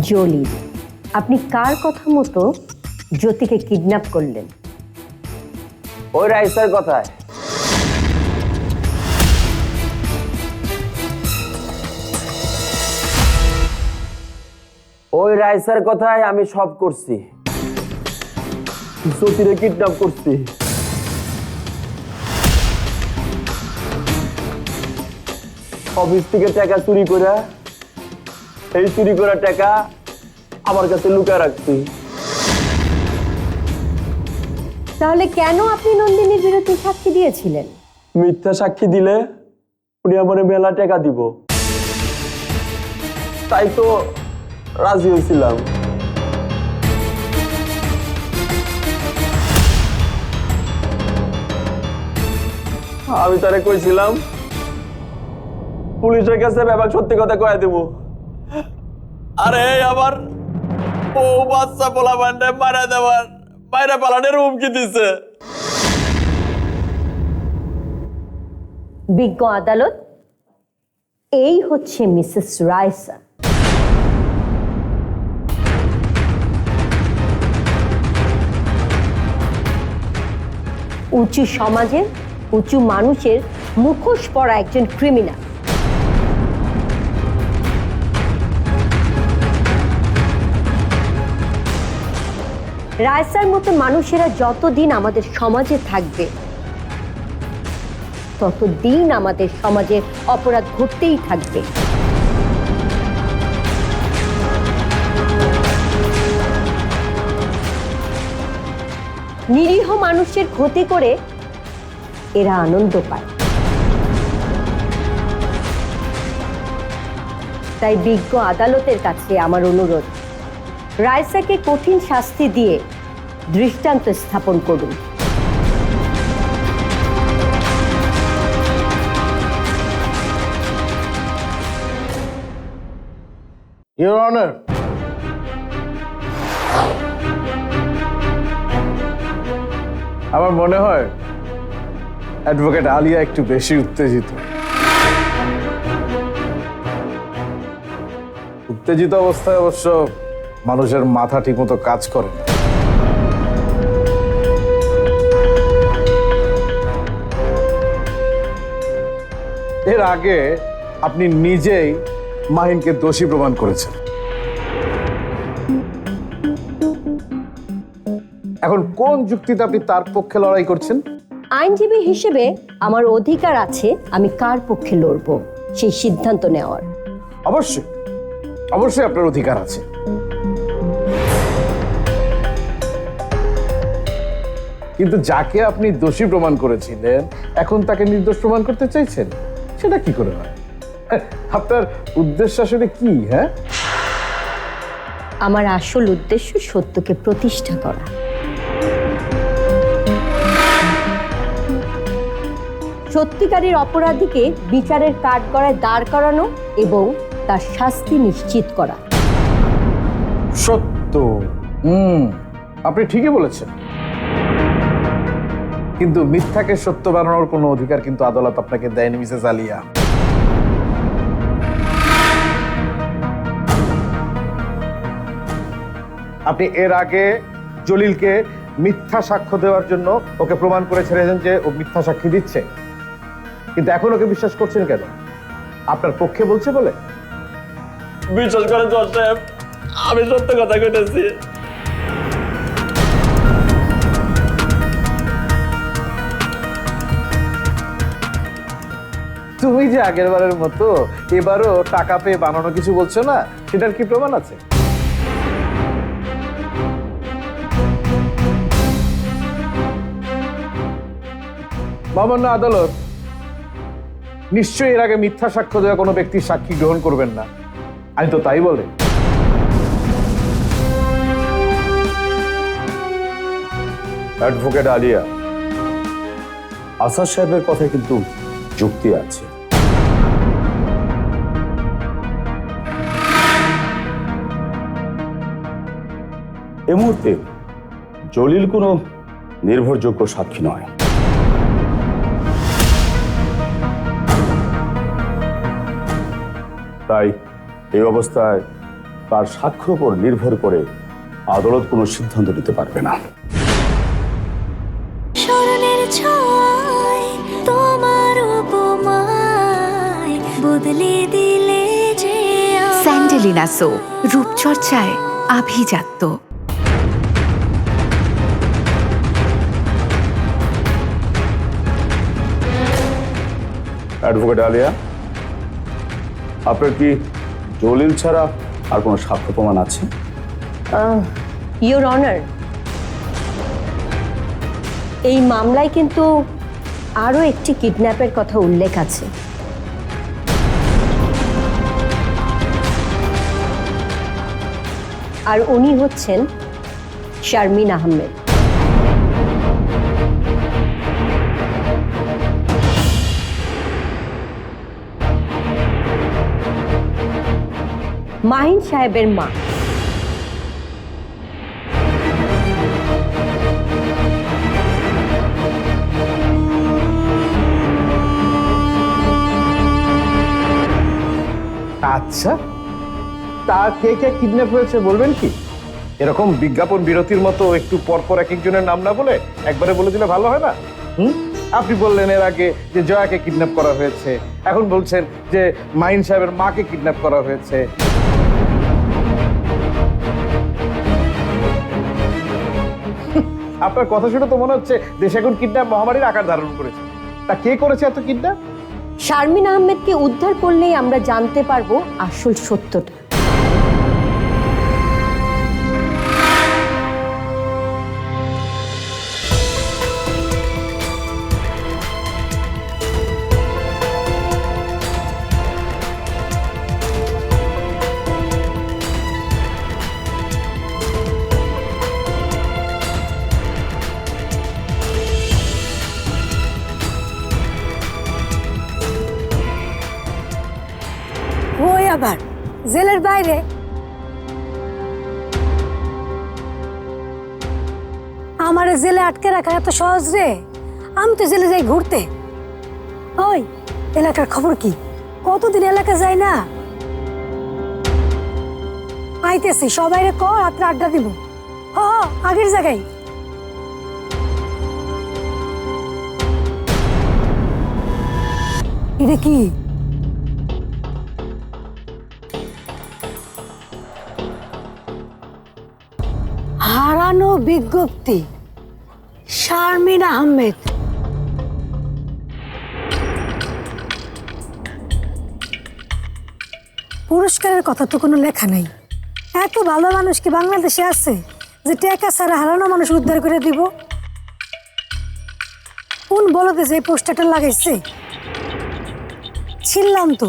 জলিল আপনি কার কথা মতো জ্যোতিকে কিডন্যাপ করলেন? ওই রাইসার কথায়। ওই রাইসার কথায় আমি সব করছি। সতীরে কিডন্যাপ করছি। অফিস থেকে টাকা চুরি করে এই চুরি করা টাকা আমার কাছে লুকায় রাখছি। তাহলে কেন আপনি নন্দিনীর বিরুদ্ধে সাক্ষী দিয়েছিলেন? মিথ্যা সাক্ষী দিলে উনি আমার মেলা টাকা দিব। তাই তো রাজি হয়েছিলাম। আমি তারে কইছিলাম পুলিশের কাছে ব্যাপার সত্যি কথা কয়ে দেব। আরে আমার বউ বাচ্চা পোলা বান্ডে মারা দেওয়ার বাইরে পালানের হুমকি দিছে। বিজ্ঞ আদালত, এই হচ্ছে মিসেস রায়সা উঁচু সমাজের, উঁচু মানুষের মুখোশ পরা একজন ক্রিমিনাল রায়সার মতো মানুষেরা যতদিন আমাদের সমাজে থাকবে, ততদিন আমাদের সমাজে অপরাধ ঘটতেই থাকবে। নিরীহ মানুষের ক্ষতি করে এরা আনন্দ পায়। তাই বিজ্ঞ আদালতের কাছে আমার অনুরোধ রায়সাকে কঠিন শাস্তি দিয়ে দৃষ্টান্ত স্থাপন করুন। আমার মনে হয় অ্যাডভোকেট আলিয়া একটু বেশি উত্তেজিত। উত্তেজিত অবস্থায় অবশ্য মানুষের মাথা ঠিকমতো কাজ করে না। এর আগে আপনি নিজেই মাহিনকে দোষী প্রমাণ করেছেন। এখন কোন যুক্তিতে আপনি তার পক্ষে লড়াই করছেন? আইনজীবী হিসেবে আমার অধিকার আছে আমি কার পক্ষে লড়ব? সেই সিদ্ধান্ত নেওয়ার। অবশ্যই অবশ্যই আপনার অধিকার আছে। কিন্তু যাকে আপনি দোষী প্রমাণ করেছিলেন এখন তাকে নির্দোষ প্রমাণ করতে চাইছেন সেটা কি করে হয়? আপনার উদ্দেশ্য আসলে কি হ্যাঁ? আমার আসল উদ্দেশ্য সত্যকে প্রতিষ্ঠা করা। সত্যিকারের অপরাধীকে বিচারের কাঠগড়ায় দাঁড় করানো এবং তার শাস্তি নিশ্চিত করা। সত্য। হুম আপনি ঠিকই বলেছেন। কিন্তু মিথ্যাকে সত্য বানানোর কোনো অধিকার কিন্তু আদালত আপনাকে দেয়নি, মিসেস আলিয়া। আপনি এর আগে জলিলকে মিথ্যা সাক্ষ্য দেওয়ার জন্য ওকে প্রমাণ করে ছেড়েছেন যে ও মিথ্যা সাক্ষী দিচ্ছে। কিন্তু এখন ওকে বিশ্বাস করছেন কেন? আপনার পক্ষে বলছে বলে? বিশ্বাস করেন সাহেব, আমি সত্য কথা কইতেছি। তুমি যে আগের বারের মতো এবারও টাকা পেয়ে বানানো কিছু বলছো না, সেটার কি প্রমাণ আছে? মহামান্য আদালত, নিশ্চয়ই এর আগে মিথ্যা সাক্ষ্য দেওয়া কোনো ব্যক্তির সাক্ষী গ্রহণ করবেন না। আমি তো তাই বলে। অ্যাডভোকেট আলিয়া, আসাদ সাহেবের কথায় কিন্তু যুক্তি আছে। এ মুহূর্তে জলিল কোনো নির্ভরযোগ্য সাক্ষী নয়। তাই এই অবস্থায় তার সাক্ষ্যর উপর নির্ভর করে আদালত কোনো সিদ্ধান্ত নিতে পারবে না। স্মরণের ছয় তোমার উপমায় বদলে দিলে যে স্যান্ডেলিনা সো রূপচর্চায় আভিজাত্য। অ্যাডভোকেট আলিয়া, আপনার কি দলিল ছাড়া আর কোনো সাক্ষ্য প্রমাণ আছে? ইওর অনার এই মামলায় কিন্তু আরও একটি কিডন্যাপের কথা উল্লেখ আছে। আর উনি হচ্ছেন শারমিন আহমেদ। মাহিন সাহেবের মা। আচ্ছা তা কে কে কিডন্যাপ হয়েছে বলবেন কি? এরকম বিজ্ঞাপন বিরতির মতো একটু পর পর এক একজনের নাম না বলে একবারে বলে দিলে ভালো হয় না? হুম? আপনি বললেন এর আগে যে জয়াকে কিডন্যাপ করা হয়েছে, এখন বলছেন যে মাইন সাহেবের মাকে কিডন্যাপ করা হয়েছে। আপনার কথা শুনে তো মনে হচ্ছে দেশ এখন কিডন্যাপ মহামারীর আকার ধারণ করেছে। তা কে করেছে এত কিডন্যাপ শারমিন আহমেদকে উদ্ধার করলেই আমরা জানতে পারব আসল সত্যটা। আবার জেলের বাইরে। আমার জেলে আটকে রাখা এত সহজ রে? আমি তো জেলে যাই ঘুরতে। ওই এলাকার খবর কি? কতদিন এলাকা যাই না? আইতেছি সবাই রে কর রাত্রে আড্ডা দিব। হ, আগের জায়গায়। এটা কি? হারানো বিজ্ঞপ্তি, শারমিন আহমেদ। পুরস্কারের কথা তো কোনো লেখা নেই। এত ভালো মানুষ কি বাংলাদেশে আছে যে টেকা ছাড়া হারানো মানুষ উদ্ধার করে দিব? কোন বলতে যে পোস্টারটা লাগাইছে? ছিললাম তো।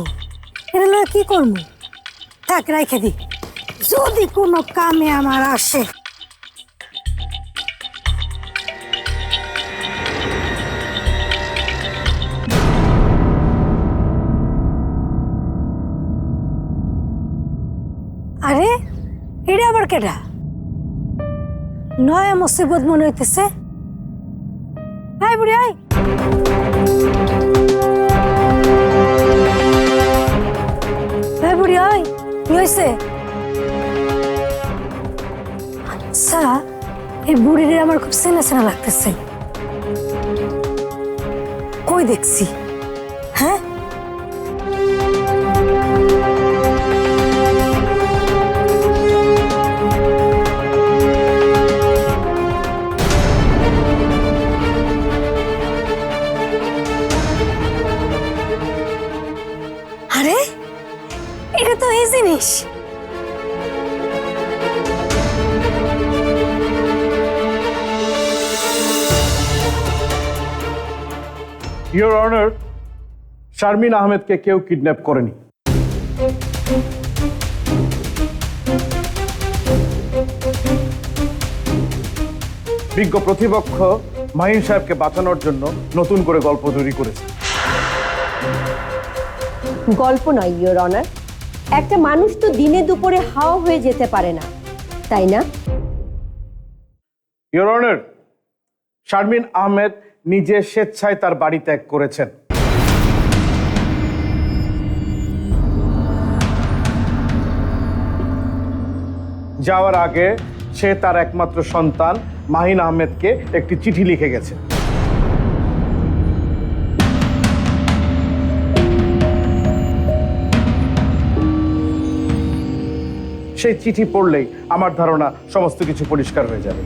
এটা কি করব? থাক, রাইখে দি। যদি কোনো কামে আমার আসে। কেডা নয়া মুসিবত মনে হইতেছে। আয় বুড়ি, আয়। আয় বুড়ি, আয়। কি হয়েছে আচ্ছা এই বুড়িরে আমার খুব চেনা চেনা লাগতেছে। কই দেখছি? হ্যাঁ? জিনিস ইওর অনার শারমিন আহমেদকে কেউ কিডন্যাপ করেনি। বিজ্ঞ প্রতিপক্ষ মাহিন সাহেবকে বাঁচানোর জন্য নতুন করে গল্প তৈরি করেছে। গল্প নয় ইওর অনার একটা মানুষ তো দিনে দুপুরে হাওয়া হয়ে যেতে পারে না, তাই না? ইওর অনার শারমিন আহমেদ নিজে স্বেচ্ছায় তার বাড়ি ত্যাগ করেছেন। যাওয়ার আগে সে তার একমাত্র সন্তান মাহিন আহমেদকে একটি চিঠি লিখে গেছে। সেই চিঠি পড়লেই আমার ধারণা সমস্ত কিছু পরিষ্কার হয়ে যাবে।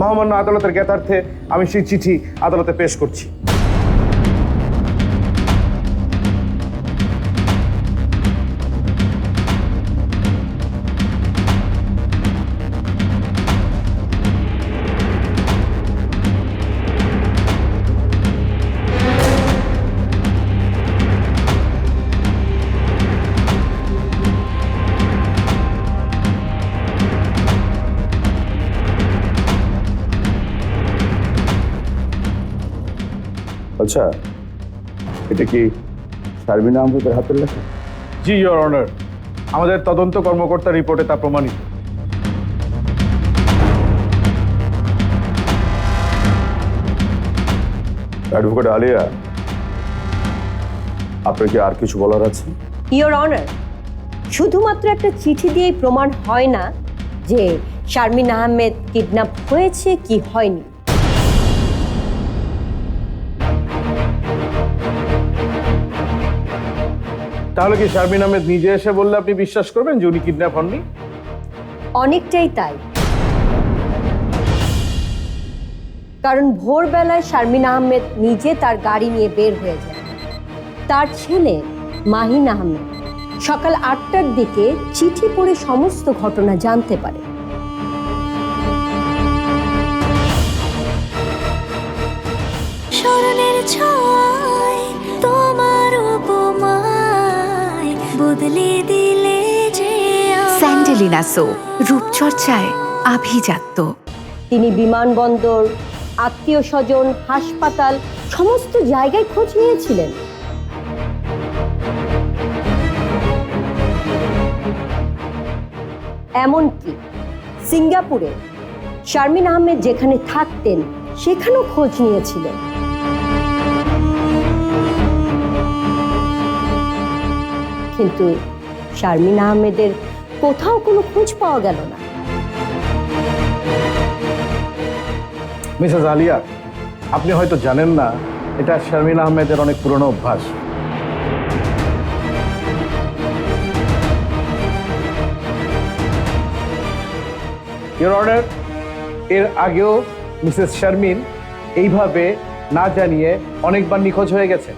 মহামান্য আদালতের জ্ঞাতার্থে আমি সেই চিঠি আদালতে পেশ করছি। আচ্ছা এটা কি শারমিনা আহমেদের হাতের লেখা? জি ইয়োর অনার আমাদের তদন্ত কর্মকর্তার রিপোর্টে তা প্রমাণিত। অ্যাডভোকেট আলিয়া আপনার কি আর কিছু বলার আছে? ইওর অনার শুধুমাত্র একটা চিঠি দিয়েই প্রমাণ হয় না যে শারমিন আহমেদ কিডন্যাপ হয়েছে কি হয়নি। তাহলে কি শারমিন আহমেদ নিজে এসে বললে আপনি বিশ্বাস করবেন যে উনি কিডন্যাপ হননি? অনেকটাই তাই। কারণ ভোরবেলায় শারমিন আহমেদ নিজে তার গাড়ি নিয়ে বের হয়ে যায়। তার ছেলে মাহিন আহমেদ সকাল আটটার দিকে চিঠি পড়ে সমস্ত ঘটনা জানতে পারে। স্যান্ডেলিনা সো রূপচর্চায় আভিজাত্য। তিনি বিমানবন্দর, আত্মীয় স্বজন, হাসপাতাল, সমস্ত জায়গায় খোঁজ নিয়েছিলেন। এমনকি সিঙ্গাপুরে শারমিন আহমেদ যেখানে থাকতেন, সেখানেও খোঁজ নিয়েছিলেন। কিন্তু শারমিন আহমেদের কোথাও কোনো খোঁজ পাওয়া গেল না। মিসেস আলিয়া আপনি হয়তো জানেন না এটা শারমিন আহমেদের অনেক পুরনো অভ্যাস। ইওর অর্ডার এর আগেও মিসেস শারমিন এইভাবে না জানিয়ে অনেকবার নিখোঁজ হয়ে গেছে।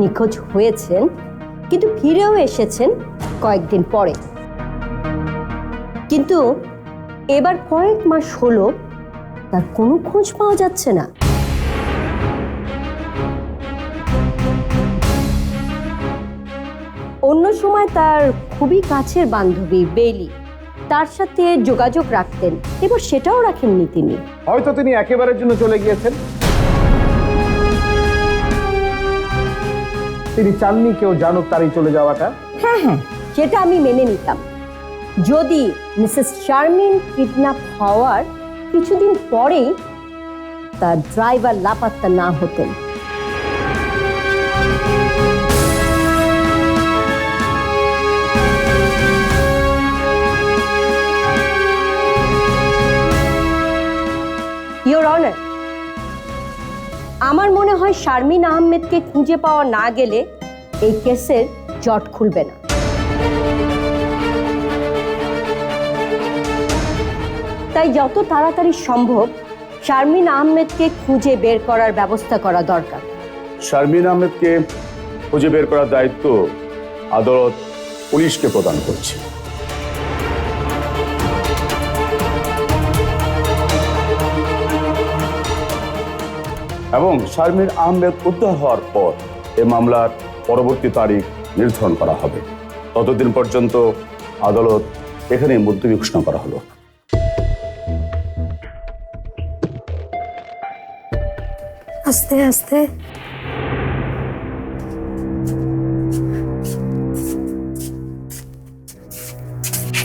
নিখোঁজ হয়েছেন কিন্তু ফিরেও এসেছেন কয়েকদিন পরে। কিন্তু এবার কয়েক মাস হলো তার কোনো খোঁজ পাওয়া যাচ্ছে না। অন্য সময় তার খুবই কাছের বান্ধবী বেলি তার সাথে যোগাযোগ রাখতেন, এবার সেটাও রাখেননি তিনি। হয়তো তিনি একেবারের জন্য চলে গিয়েছেন। তিনি চাননি কেউ জানুক তারই চলে যাওয়াটা। হ্যাঁ হ্যাঁ সেটা আমি মেনে নিতাম। যদি মিসেস শারমিন কিডন্যাপ হওয়ার কিছুদিন পরেই তার ড্রাইভার লাপাত্তা না হতেন। ইওর অনার আমার মনে হয় শারমিন আহমেদকে খুঁজে পাওয়া না গেলে এই কেসের জট খুলবে না। তাই যত তাড়াতাড়ি সম্ভব শারমিন আহমেদকে খুঁজে বের করার ব্যবস্থা করা দরকার। শারমিন আহমেদকে খুঁজে বের করার দায়িত্ব আদালত পুলিশকে প্রদান করছে। এবং শারমিন আহমেদ উদ্ধার হওয়ার পর এ মামলার পরবর্তী তারিখ নির্ধারণ করা হবে। ততদিন পর্যন্ত আদালত এখানে মুলতবি ঘোষণা করা হলো। আস্তে আস্তে।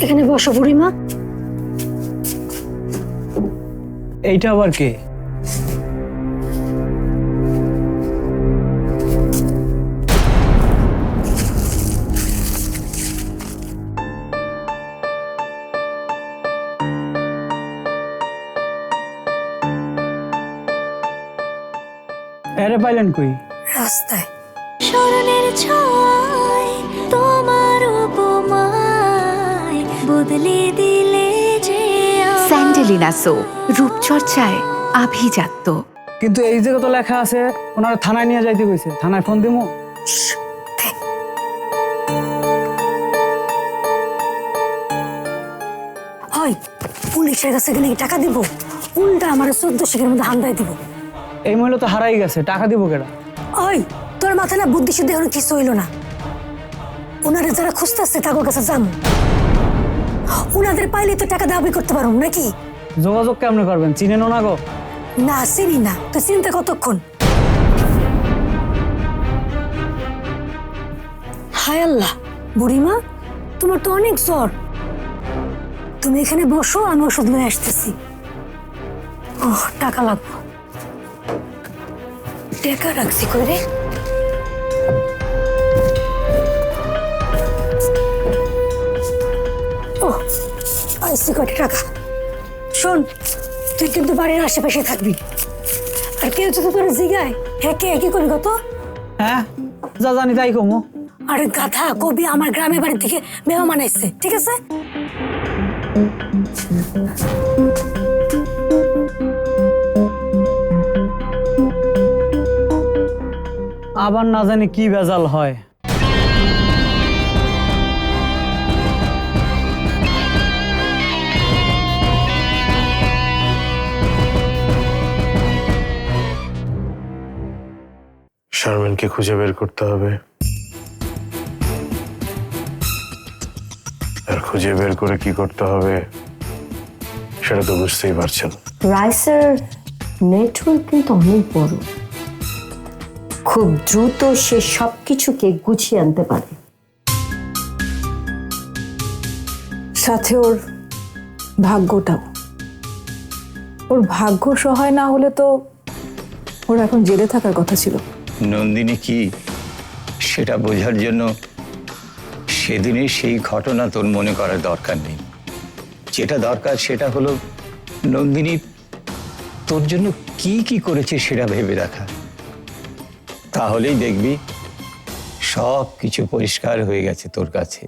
এখানে বসো বুড়িমা। এইটা আবার কে? এরে পাইলেন কই? রাস্তায়। স্মরণের ছয় তোমার উপমায় বদলে দিলে যে স্যান্ডেলিনা সো রূপচর্চায় আভিজাত্য। কিন্তু এই যে তো লেখা আছে ওনারা থানায় নিয়ে যাইতে কইছে। থানায় ফোন দিমু? হয় পুলিশের কাছে গেলে টাকা দিব? উল্টা আমার চোদ্দ শিখের মধ্যে হান্দাই দিব? এই মহিলা তো হারাই গেছে টাকা দিব কেডা? ওই তোর মাথায় না বুদ্ধি শুদ্ধি এখন কিছু হইল না। ওনারা যারা খুঁজতেছে তাদের কাছে যাম। ওনাদের পাইলে তো টাকা দাবি করতে পারো নাকি? যোগাযোগ কেমনে করবেন? চিনেন না গো? না চিনি না। তো চিনতে কতক্ষণ? হায় আল্লাহ বুড়িমা তোমার তো অনেক জ্বর। তুমি এখানে বসো আমি ওষুধ নিয়ে আসতেছি। ও টাকা লাগবো। টাকা রাখছি কই রে ও আইসি টাকা? শোন তুই কিন্তু বাড়ির আশেপাশে থাকবি। আর কেউ যদি তোর জিগায় হ্যাঁ কে কি করবি কত? হ্যাঁ যা জানি তাই কমু। আরে গাধা কবি আমার গ্রামের বাড়ির থেকে মেহমান আইছে ঠিক আছে? আবার না জানি কি ভেজাল হয়। শারমিনকে খুঁজে বের করতে হবে। আর খুঁজে বের করে কি করতে হবে সেটা তো বুঝতেই পারছেন। রাইসের নেটওয়ার্ক কিন্তু অনেক বড়। খুব দ্রুত সে সব কিছুকে গুছিয়ে আনতে পারে। সাথে ওর ভাগ্যটাও। ওর ভাগ্য সহায় না হলে তো ওর এখন জেলে থাকার কথা ছিল। নন্দিনী কি সেটা বোঝার জন্য সেদিনের সেই ঘটনা তোর মনে করার দরকার নেই। যেটা দরকার সেটা হলো, নন্দিনী তোর জন্য কি কি করেছে সেটা ভেবে দেখা। তাহলেই দেখবি সব কিছু পরিষ্কার হয়ে গেছে তোর কাছে।